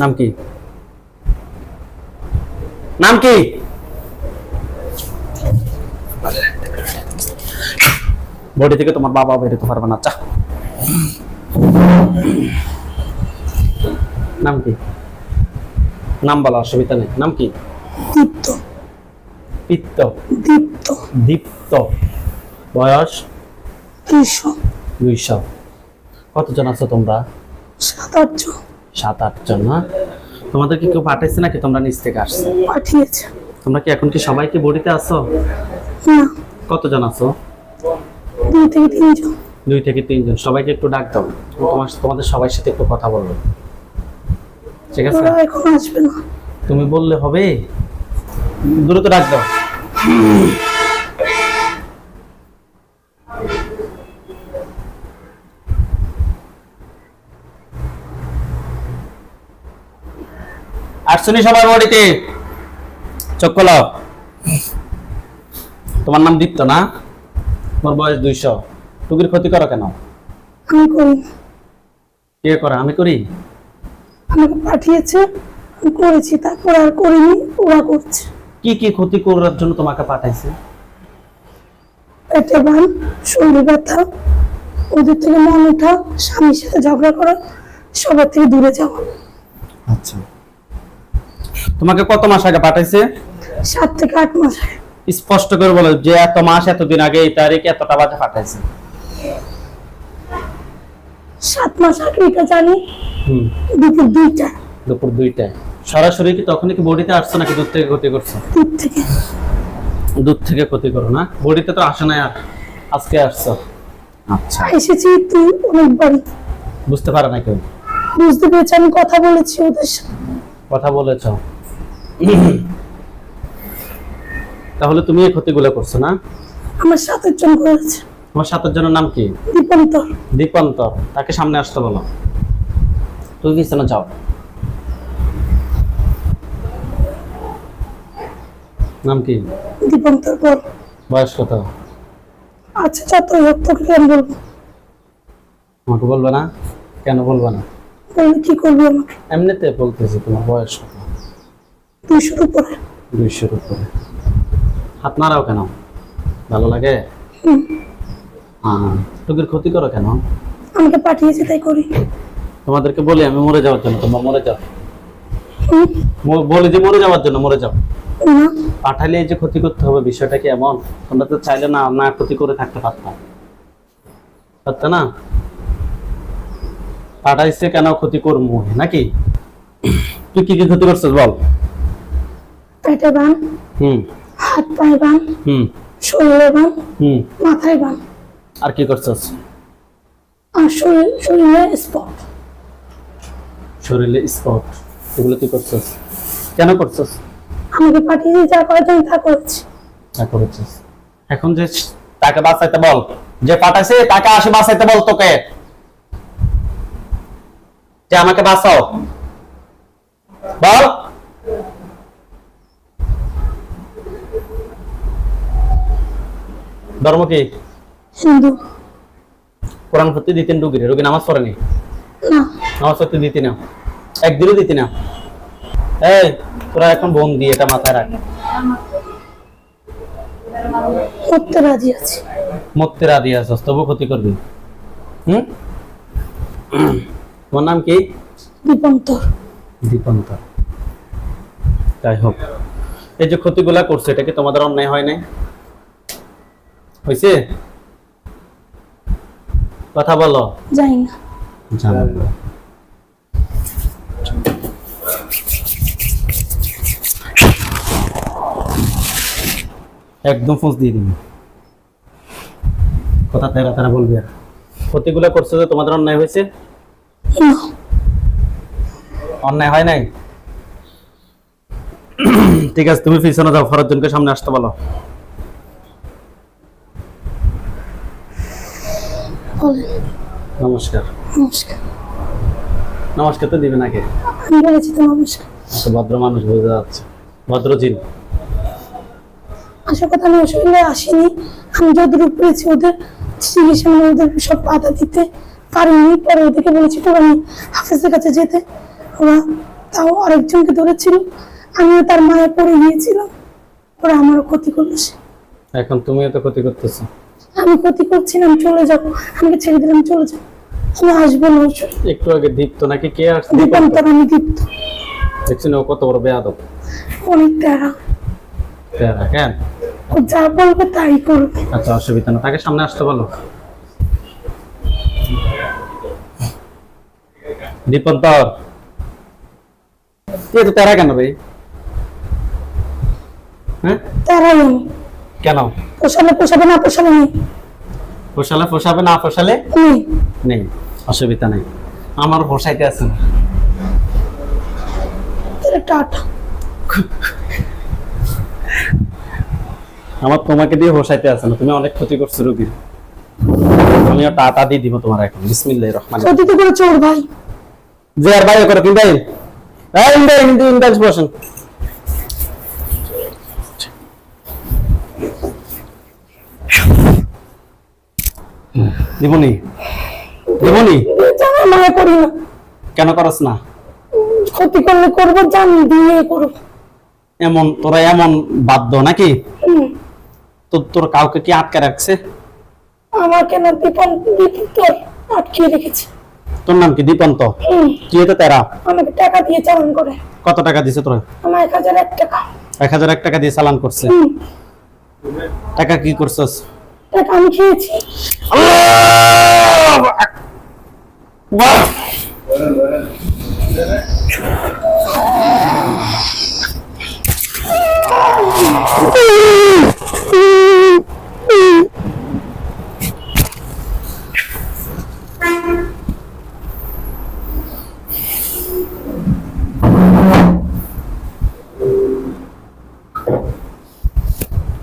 নাম কি? নাম কি? বডি থেকে তোমার বাবা বেরোতে পারবে না চা নাম কি? নাম বলা অসুবিধা নেই। নাম কি? দীপ্ত। পিত্ত দীপ্ত। দীপ্ত। বয়স? দুইশো। দুইশো। কতজন আছো তোমরা? সাত আটজন। সাত আট জন না? তোমাদেরকে কেউ পাঠাইছে নাকি? তোমরা নিচ থেকে আসছো? পাঠিয়েছে। তোমরা কি এখন কি সবাইকে বডিতে আছো? না। কতজন আছো? দুই থেকে তিনজন। দুই থেকে তিনজন। সবাইকে একটু ডাক দাও। তোমার তোমাদের সবার সাথে একটু কথা বলব ঠিক আছে? এখন আসবে না। তুমি বললে হবে? দ্রুত ডাক দাও। আসছনি সবাই বডিতে। চোখ খোলাও। তোমার নাম দীপ্ত না? তোমার বয়স দুইশো। টুকির ক্ষতি করো কেন? আমি করি। কে করে? আমি করি? আমাকে পাঠিয়েছে আমি করেছি তারপর আর করিনি ওরা করছে। কি কি ক্ষতি করার জন্য তোমাকে পাঠাইছে? পেটে বান শরীরে ব্যথা ওদের থেকে মন ওঠা স্বামীর সাথে ঝগড়া করা সবার থেকে দূরে যাওয়া। আচ্ছা। তোমাকে কত মাস আগে পাঠাইছে? সাত থেকে আট মাস। স্পষ্ট করে বলো যে এত মাস এতদিন আগে এই তারিখ এতটা বাজে পাঠাইছে। সাত মাস আগে এটা জানি। দুপুর দুইটা দুপুর দুইটায়। সরাসরি কি তখনই কি বডিতে আসছো নাকি দূর থেকে ক্ষতি করছ? দূর থেকে। দূর থেকে ক্ষতি করো না? বডিতে তো আসে না আর আজকে আসছো। আচ্ছা। এসেছি তুই অনেকবারই বুঝতে পারে না কেউ। বুঝতে পেরেছি আমি কথা বলেছি ওদের সাথে কথা বলেছ। তাহলে তুমি এই ক্ষতিগুলো করছ না? আমার সাতের জন করেছে তোমার সাতের জনের নাম কি? দীপান্তর। দীপান্তর। তাকে সামনে আসতে বলো। তুই পিছনে যাও। নাম কি? দীপান্তর বল। বয়স কত? আচ্ছা যত হোক তোকে কেন বলব? আমাকে বলবে না? কেন বলবে না? বললে কি করবি আমাকে? এমনিতে বলতেছি তোমার বয়স কত? দুইশোর উপরে। দুইশোর উপরে। কেন? ভালো লাগে? ক্ষতি করো কেন? আমাকে পাঠিয়েছে তাই করি। তোমাদেরকে বলি আমি মরে যাওয়ার জন্য তোমরা মরে যাও। বলি যে মরে যাওয়ার জন্য মরে যাও। পাঠালে যে ক্ষতি করতে হবে বিষয়টা কি এমন? তোমরা তো চাইলে না না ক্ষতি করে থাকতে পারতাম পারতে না? পাঠাইছে কেন ক্ষতি করব? নাকি? তুই কি কি ক্ষতি করছিস বল? পেটে বান হুম। হাত পায়ে বান হুম। শরীরে বান হুম। মাথায় বান। আর কি করছিস? আর শরীর শরীরে স্পট শরীরে স্পট এগুলো কি করছিস? কেন করছিস? আমাকে পাঠিয়েছে যা করার জন্য তা করেছি তা করেছিস। এখন যে তাকে বাঁচাইতে বল। যে পাঠাইছে তাকে আসে বাঁচাইতে বল তোকে। যে আমাকে বাঁচাও? বল। ধর্ম কি? হিন্দু। কোরআন ভর্তি দিতেন রুগীরে রুগী নামাজ পড়েনি? না। নামাজ পড়তে দিতি না একদিনও দিতি না এই তোরা এখন বন্দি এটা মাথায় রাখ। করতে রাজি আছি। মত্তের আদি আছস তবু ক্ষতি করবি। হুম? তোমার নাম কি? দীপন্তর। দীপন্ত যাই হোক এই যে ক্ষতিগুলা করছে এটা কি তোমাদের অন্যায় হয় নাই? হয়েছে কথা বলো। জানি না। জানো না। একদম ফোঁস দিয়ে দিবি। কথা তেরা তেরা বলবি আর। ক্ষতিগুলো করছে যে তোমাদের অন্যায় হয়েছে? অন্যায় হয় নাই? ঠিক আছে তুমি পিছনে যাও ফরজনকে সামনে আসতে বলো। বলেন। নমস্কার। নমস্কার। নমস্কার তো দিবেন আগে। আমি বলেছি তো নমস্কার। আচ্ছা, ভদ্র মানুষ বোঝা যাচ্ছে। ভদ্র জিন আসার কথা আমি আসিনি। আমি যতটুকু পেরেছি ওদের চিকিৎসা মানে ওদের সব বাধা দিতে পারিনি। পরে ওদেরকে বলেছি তো আমি হাফেজের কাছে যেতে। ওরা তাও আরেকজনকে ধরেছিল। আমিও তার মায়ে পড়ে গিয়েছিলাম। ওরা আমারও ক্ষতি করল। এখন তুমিও তো ক্ষতি করতেছো। আমি ক্ষতি করছিলাম চলে যাব। আমাকে ছেড়ে দিলাম চলে যাব। আমি আসব না একটু আগে দীপ্ত নাকি কে আসছে? দীপান্তর আমি দীপ্ত। দেখছি না ও কত বড় বেয়াদব। অনেক তেরা তেরা, কেন? ও যা বলবে তাই করবে। আচ্ছা অসুবিধা না তাকে সামনে আসতে বলো। দীপন্তর তুই এত তেরা কেন ভাই? হ্যাঁ? আমি কেন পোষালে পোষাবে না পোষাবে নেই ফোসালে ফোসাবে না ফোসালে নেই নেই অসুবিধা নেই আমার ফোসাইতে আছে না টাটা আমার তোমাকে দিয়ে হোসাইতে আছে না তুমি অনেক ক্ষতি করছ রুগীর আমিও টাটা দিয়ে দিব তোমার এখন বিসমিল্লাহ রহমান ক্ষতি তো করে চোর ভাই যে আর বাইরে করো কিন্তু এই এই ইন্দাই বসেন দিবনি। দিবনি। মনে করি না। কেন করস না? ক্ষতি করলে করব জানি দিয়ে করব। এমন তোরা এমন বাধ্য নাকি? তো তোর কাউকে কি আটকে রাখছে? আমাকে না দীপন দীপন্তর আটকে রেখেছে। তোর নাম কি দীপন্ত। কি হতে তেরা? আমাকে টাকা দিয়ে চালান করে। কত টাকা দিছে তোরা? আমার এক হাজার এক টাকা। এক হাজার এক টাকা দিয়ে চালান করছে। টাকা কি করছস? টাকা আমি খেয়েছি।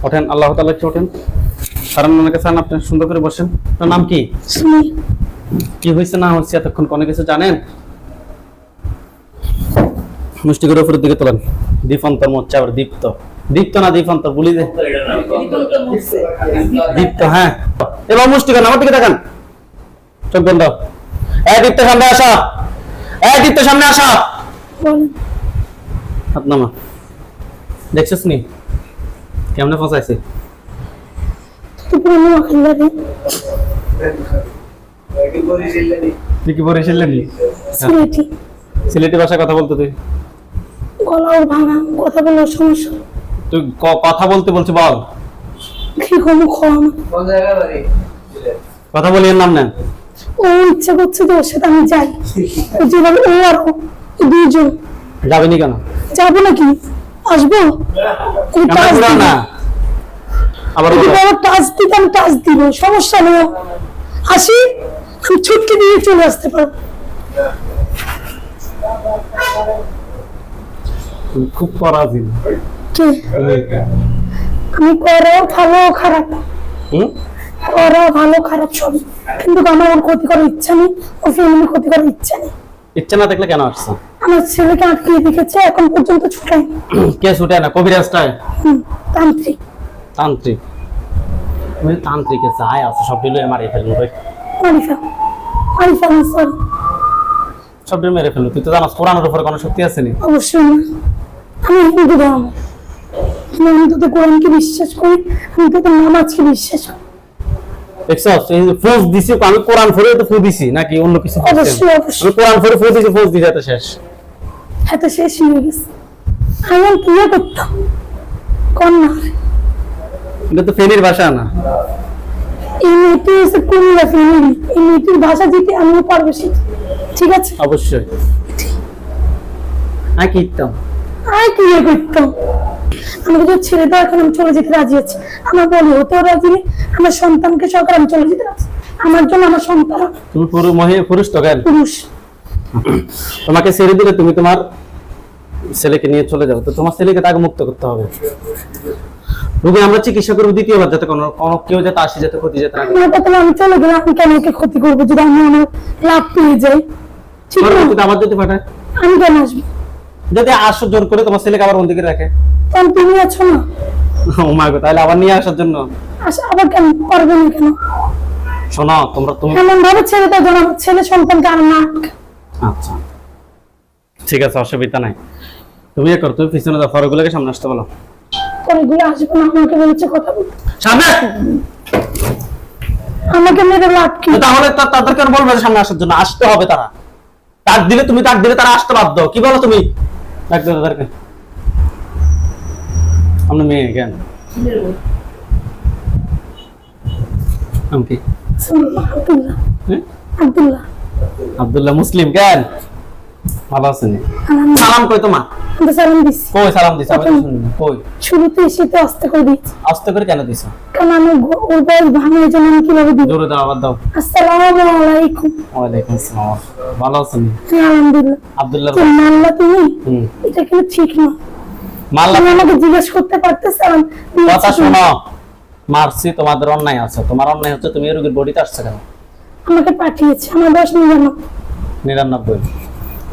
ওঠেন আল্লাহ তাআলা কি ওঠেন কারণ আপনি সুন্দর করে বসেন। তোর নাম কি? কি হয়েছে না হচ্ছে এতক্ষণ? কোনো কিছু জানেন? মুষ্টি করে উপরের দিকে তোলেন। দীপন্তর মোচ্চা আবার দীপ্ত। দীপ্ত না দীপন্তর? বলি দে। দীপ্ত হ্যাঁ। এবার মুষ্টি করেন আমার দিকে দেখান চোখ বন্ধ। এ দীপ্ত সামনে আসা। এ দীপ্ত সামনে আসা। বলেন হাত নামা। দেখছিস নি কেমনে ফসাইছে? তুই কি বরিশাল সিলেটি। সিলেটি ভাষায় কথা বলতে তুই? গলা ভাঙা কথা বলার সমস্যা। তুই কথা বলতে বলছি বল। কি কমু খাওয়া কথা বলি এর নাম নেন। ও ইচ্ছা করছে তো ওর সাথে আমি যাই। যেভাবে ও আর ও দুইজন। যাবেনি কেন? যাব নাকি? আসব? না। আবার। টাচ দিতে আমি টাচ দিব সমস্যা নেই। আসি আমি ছুটকি দিয়ে চলে আসতে পারব। খুব পরাধীন আমি করো ভালো খারাপ। করো ভালো খারাপ সবই। কিন্তু আমার ওর ক্ষতি করার ইচ্ছা নেই ওর ফ্যামিলি ক্ষতি করার ইচ্ছা নেই। ইচ্ছে না দেখলে কেন আসছে? আমার ছেলেকে আটকে রেখেছে এখন পর্যন্ত ছুটাই কে ছুটে না? কবিরাজটায়? তান্ত্রিক। তান্ত্রিক। ওই তান্ত্রিকে যায় আছে সব ডিলে মারিয়ে ফেলব ভাই। সব ডিলে মেরে ফেলব তুই তো জানাস কোরআনের উপরে কোনো শক্তি আছে নি? অবশ্যই আমি হিন্দু ধর্ম। আমি তোদের কোরআনকে বিশ্বাস করি আমি তোদের নামাজকে বিশ্বাস করি। দেখছস? এই যে ফোজ দিছি আমি কোরআন ফরে তো ফু দিছি নাকি অন্য কিছু অবশ্যই, অবশ্যই। আমি কোরআন ফরে ফু দিছি ফোজ দিছি এত শেষ। শেষ হয়ে গেছে। আমি কি করতাম? কন্যা। এটা তো ফেনীর ভাষা না। এই মেয়েটি হচ্ছে কুমিল্লা ফ্যামিলি এই মেয়েটির ভাষা যেতে আমিও পারব শিখতে ঠিক আছে? অবশ্যই। হ্যাঁ কি ইত্তম আর কি ইয়ে করতাম? আমাকে যদি ছেড়ে দাও এখন আমি চলে যেতে রাজি আছি। আমার বলি হতেও রাজি নেই আমার সন্তানকে সরকার আমি চলে যেতে রাজি। আমার জন্য আমার সন্তান। তুমি পুরো মহি- পুরুষ তো কেন? পুরুষ। তোমাকে ছেড়ে দিলে তুমি তোমার ছেলেকে নিয়ে চলে যাবে তো তোমার ছেলেকে তাকে মুক্ত করতে হবে। রোগী আমরা চিকিৎসা করব দ্বিতীয়বার যাতে কোনো কেউ যাতে আসে যাতে ক্ষতি যাতে না। আমার আমি চলে আমি কেন ওকে ক্ষতি করব? যদি আমি আমার লাভ পেয়ে যাই ঠিক না? আবার যদি পাঠায়। আমি কেন আসব? যদি আসো জোর করে তোমার ছেলেকে আবার রাখে। তুমি আছো না? ও মা গো তাহলে আবার নিয়ে আসার জন্য। আবার কেন? পারবে না কেন? শোনো তোমরা তুমি এমন ভাবে ছেড়ে দাও যেন আমার ছেলে সন্তানকে আর না আচ্ছা। ঠিক আছে অসুবিধা নাই। তুমি এ করো তুমি পিছনে ফরগুলোকে সামনে আসতে বলো। পরে গুলো আসবে না? আমাকে বলেছে কথা বলতে সামনে আমাকে মেরে লাভ কি? তাহলে তা- তাদেরকে বলবে সামনে আসার জন্য? আসতে হবে তারা। ডাক দিলে তুমি ডাক দিলে তারা আসতে বাধ্য। কি বলো তুমি? ডাক দিলে তাদেরকে। আমরা মেয়ে কেন? হ্যাঁ? আব্দুল্লাহ। আব্দুল্লাহ মুসলিম কেন? ভালো আছেন? সালাম কই সালাম দিচ্ছি কই সালাম দিছ? আমি তো শুনিনি কই? শুরুতে এসে তো আস্তে করে দিচ্ছি আস্তে করে কেন দিছ? কারণ আমি ওর বয়স জন্য আমি কীভাবে দিব? জোরে দাও আবার দাও। আসসালামু আলাইকুম। আসসালাম। ভালো আছেন? হ্যাঁ আলহামদুলিল্লাহ। আব্দুল্লাহ তো মানলা তুমি? এটা কিন্তু ঠিক না। মাল্লা তুমি আমাকে জিজ্ঞেস করতে কথা শোনো। মারছি তোমাদের অন্যায় আছে। তোমার অন্যায় হচ্ছে তুমি রোগীর বডিতে আসছে কেন? আমাকে পাঠিয়েছে আমার বয়স নিরানব্বই। নিরানব্বই।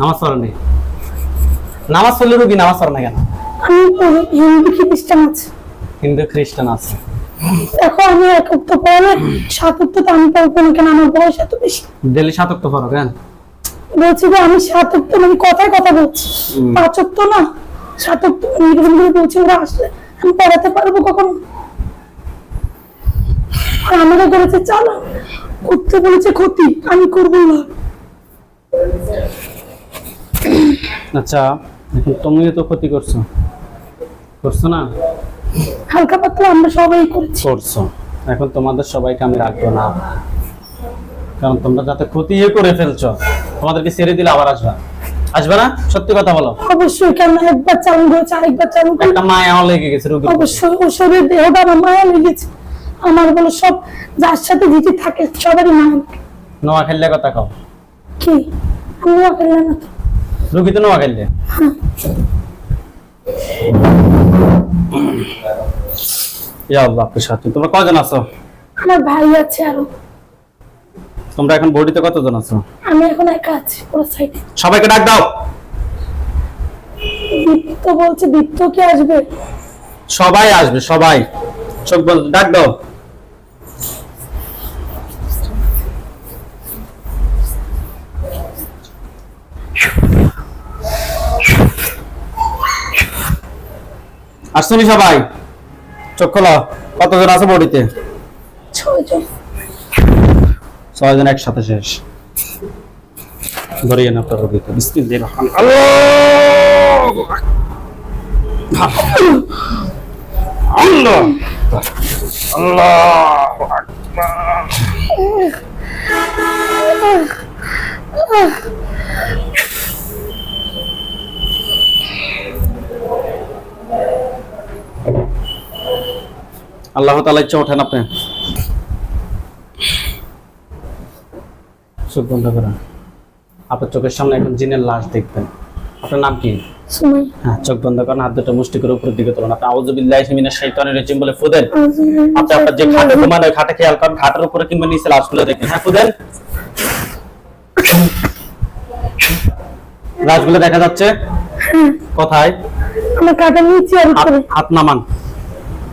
নামাজ পড়ো নামাজ পড়লে রোগী নামাজ পড়ে না কেন? আমি পড়ি, হিন্দু খ্রিস্টান আছে। হিন্দু খ্রিস্টান আছে। দেখো আমি এক উক্ত পড়লে সাত তো আমি পড়ব না কেন? আমার বয়স এত বেশি। ডেলি সাতক তো পড়ো কেন? বলছি যে আমি সাত উক্ত মানে কথায় কথা বলছি। পাঁচ উক্ত না সাত উক্ত এরকম করে বলছি ওরা আসলে আমি পড়াতে পারব কখনো? আর আমাকে করেছে চালা করতে বলেছে ক্ষতি আমি করব না। আচ্ছা এখন তুমিও তো ক্ষতি করছ। করছ না? হালকা পাতলা আমরা সবাই করেছি। করছ। এখন তোমাদের সবাইকে আমি রাখব না। কারণ তোমরা যাতে ক্ষতি করে ফেলছো তোমাদেরকে ছেড়ে দিলে আবার আসবা। আসবে না? সত্যি কথা বলো। অবশ্যই কেন একবার চালু করেছে আরেকবার চালু একটা মায়া লেগে গেছে প্রতি। অবশ্যই ওষুধের দেহটা আমার মায়া লেগেছে আমার বলো সব যার সাথে দিদি থাকে সবারই মায়া। নোয়া খেললে কথা কও। কি? আমি খেললাম না তো। রুগী তো নোয়া খেললে ইয়া আল্লাহ আপনার সাথে তোমরা কজন আছো? আমার ভাই আছে আরও। তোমরা এখন বডিতে কতজন আছো? আমি এখন একা আছি পুরো সাইডে। সবাইকে ডাক দাও। দীপ্ত বলছে দীপ্ত কি আসবে? সবাই আসবে সবাই। চোখ বন্ধ ডাক দাও। আসছনি সবাই? চোখ খোলো কতজন আছে বডিতে? ছয়জন। একসাথে শেষ। ধরিয়ে না আপনার রোগীকে। বিসমিল্লাহির রহমানির আল্লাহ। আল্লাহ। আল্লাহ তালা ইচ্ছা ওঠেন আপনি। চোখ বন্ধ করেন। আপনার চোখের সামনে এখন জিনের লাশ দেখবেন। আপনার নাম কি? হ্যাঁ চোখ বন্ধ করেন হাত দুটো মুষ্টি করে উপরের দিকে তোলেন। আপনি আউযুবিল্লাহি মিনাশ শাইতানির রাজিম বলে ফুদেন। আপনি আপনার যে খাটে ঘুমান ওই খাটে খেয়াল করেন খাটের উপরে কিংবা নিচে লাশগুলো দেখবেন। হ্যাঁ ফুদেন। লাশগুলো দেখা যাচ্ছে? কোথায়? আমার কাটা নিচে আর উপরে। হাত নামান।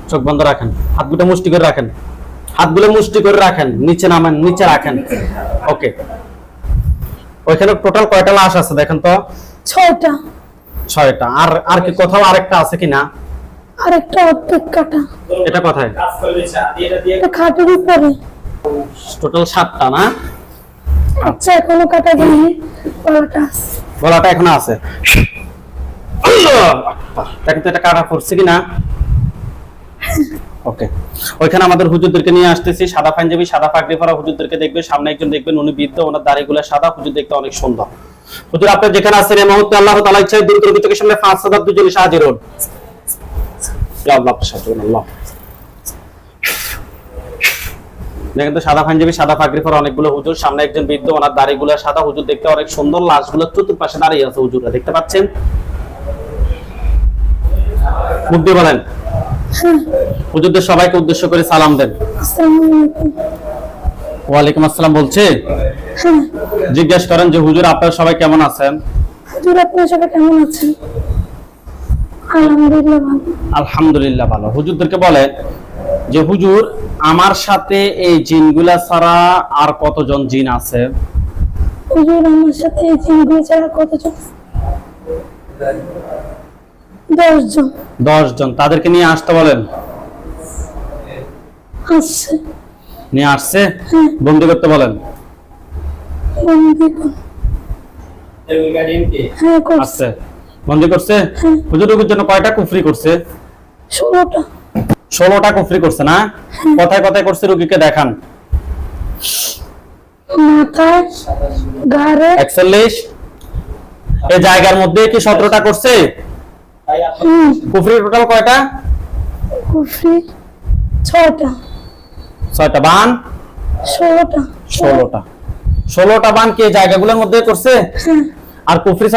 চোখ বন্ধ রাখেন হাতগুলো মুষ্টি করে রাখেন। হাতগুলো মুষ্টি করে রাখেন নিচে নামান নিচে রাখেন। ওকে। ওইখানে টোটাল কয়টা লাশ আছে দেখেন তো? ছয়টা। ছয়টা। আর আর কি কোথাও আরেকটা আছে কিনা? আর একটা অর্ধেক কাটা। এটা কোথায়? এটা খাটের উপরে। টোটাল সাতটা না? আচ্ছা এখনও কাটা যায়নি গলাটা আছে। গলাটা এখনও আছে। দেখেন তো এটা কাটা পড়ছে কিনা? ওকে ওইখানে আমাদের হুজুরদেরকে নিয়ে আসতেছি। সাদা পাঞ্জাবি, সাদা পাগড়ি পরা হুজুরদেরকে দেখবে সামনে একজন দেখবেন, উনি বৃদ্ধ, ওনার দাড়িগুলো সাদা, হুজুর দেখতে অনেক সুন্দর। হুজুর, আপনি যেখানে আছেন এই মুহূর্তে আল্লাহ তাআলা ইচ্ছায় দূর চোখের সামনে পাঁচ হাজার দুজনে সাহায্য রোড আল্লাহ আল্লাহ। দেখেন তো, সাদা পাঞ্জাবি, সাদা পাগড়ি পরা অনেকগুলো হুজুর। সামনে একজন বৃদ্ধ, ওনার দাড়িগুলো সাদা, হুজুর দেখতে অনেক সুন্দর। লাশগুলো চতুর্পাশে দাঁড়িয়ে আছে হুজুররা, দেখতে পাচ্ছেন? মুখ দিয়ে বলেন। হুজুরদের সবাইকে উদ্দেশ্য করে সালাম দেন। ওয়ালাইকুম আসসালাম বলছে। হ্যাঁ। জিজ্ঞেস করেন যে হুজুর আপনারা সবাই কেমন আছেন? হুজুর আপনার সবাই কেমন আছেন? আলহামদুলিল্লাহ ভালো। আলহামদুলিল্লাহ ভালো। হুজুরদেরকে বলেন যে হুজুর আমার সাথে এই জিনগুলা ছাড়া আর কতজন জিন আছে? হুজুর আমার সাথে এই জিনগুলো ছাড়া কতজন? দশজন। দশ জন তাদেরকে নিয়ে আসতে বলেন। আসছে। নিয়ে আসছে। হ্যাঁ। বন্দি করতে বলেন। বন্দি হ্যাঁ করছে। আসছে। বন্দি করছে? হ্যাঁ। হুজুর রুগীর জন্য কয়টা কুফরি করছে? ষোলোটা। ষোলোটা কুফরি করছে না? কথায় কথায় করছে রুগীকে দেখান। মাথায় গাড়ে একচল্লিশ। এই জায়গার মধ্যে কি সতেরোটা করছে? কুফরি টোটাল কয়টা? কুফরি ছয়টা। ছয়টা বান? ষোলোটা। ষোলোটা। ষোলোটা বান কি জায়গাগুলোর মধ্যে করছে? হ্যাঁ। আর কুফরি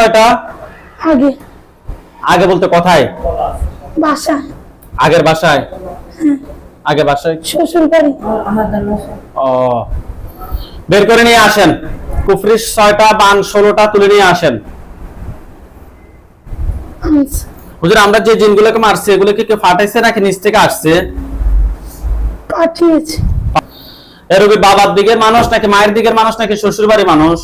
আগে। আগে বলতে কথায়? বাসায়। আগের বাসায়? আগে বাসায়? শ্বশুর বাড়ি ও। বের করে নিয়ে আসেন। কুফরি ছয়টা বান ষোলোটা তুলে নিয়ে আসেন। হুজুর আমরা যে জিনগুলোকে মারছি এগুলোকে কি ফাটাইছে নাকি নিচ থেকে আসছে? পাঠিয়েছে। এ রোগীর বাবার দিকের মানুষ নাকি মায়ের দিকের মানুষ নাকি শ্বশুর বাড়ির মানুষ?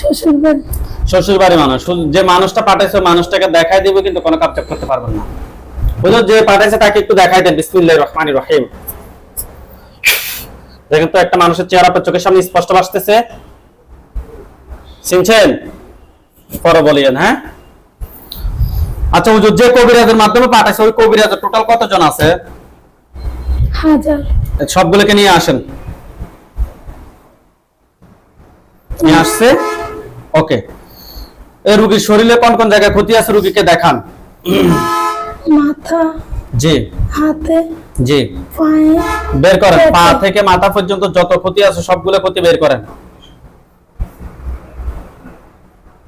শ্বশুর বাড়ি শ্বশুর বাড়ির মানুষ যে মানুষটা পাঠাইছে মানুষটাকে দেখাই দিবে কিন্তু কোনো কাপচাপ করতে পারবেন না। হুজুর যে পাঠাইছে তাকে একটু দেখাই দেন। বিসমিল্লাহির রহমানির রহিম। দেখেন তো একটা মানুষের চেহারা আপনার চোখের সামনে স্পষ্ট ভাসতেছে চিনছেন পরে বলিয়েন হ্যাঁ? আচ্ছা হুজুর যে কবিরাজের মাধ্যমে পাঠাইছে ওই কবিরাজের টোটাল কতজন আছে? হাজার। সবগুলোকে নিয়ে আসেন। নিয়ে আসছে? ওকে এই রুগীর শরীরে কোন কোন জায়গায় ক্ষতি আছে রুগীকে দেখান। মাথা। জি। হাতে। জি। পায়ে। বের করেন। পা থেকে মাথা পর্যন্ত যত ক্ষতি আছে সবগুলো ক্ষতি বের করেন।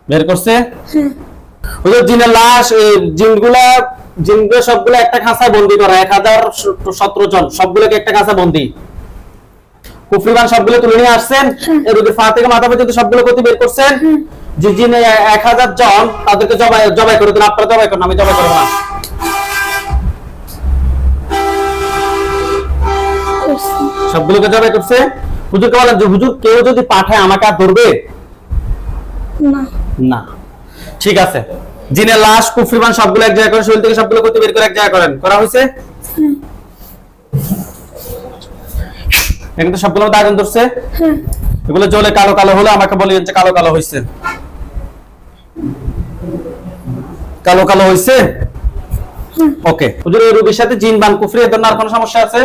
বের করছে? হ্যাঁ। জিনের লাশ জিনগুলা জিনগুলো সবগুলো একটা খাঁচায় বন্দি করা এক হাজার সতেরো জন সবগুলোকে একটা বন্দি। কুফরিবান সবগুলো তুলে নিয়ে আসছেন রোগীর পা থেকে মাথা পর্যন্ত সবগুলো ক্ষতি বের করছেন। যে জিন এক হাজার জন তাদেরকে জবাই জবাই করে দিন আপনারা জবাই করুন আমি জবাই করব না। সবগুলোকে জবাই করছে। হুজুরকে বলেন যে হুজুর কেউ যদি পাঠায় আমাকে আর ধরবে? না। না। ঠিক আছে। জিনের লাশ কুফরিবান সবগুলো এক জায়গায় করেন শরীর থেকে সবগুলো ক্ষতি বের করে এক জায়গায় করেন। করা হয়েছে? এখানে তো সবগুলো আগুন ধরছে। এগুলো জ্বলে কালো কালো হলে আমাকে বলিয়েন যে কালো কালো হয়েছে। কালো কালো হয়েছে? ওকে। হুজুর এই রোগীর সাথে জিন বান কুফরি এদের আর কোনো সমস্যা আছে?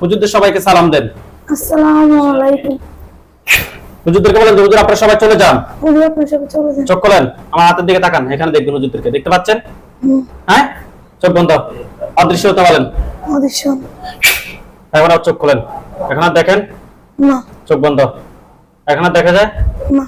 হুজুরদের সবাইকে সালাম দেন। আসসালামু আলাইকুম। হুজুরদেরকে বলেন হুজুর আপনারা সবাই চলে যান। হুজুর আপনারা সবাই চলে যান। চোখ খোলেন। আমার হাতের দিকে তাকান এখানে দেখবেন হুজুরদেরকে দেখতে পাচ্ছেন? হ্যাঁ? চোখ বন্ধ। অদৃশ্য হতে বলেন। অদৃশ্য। এখন আর চোখ খোলেন। এখন আর দেখেন? না। চোখ বন্ধ। এখন আর দেখা যায়? না।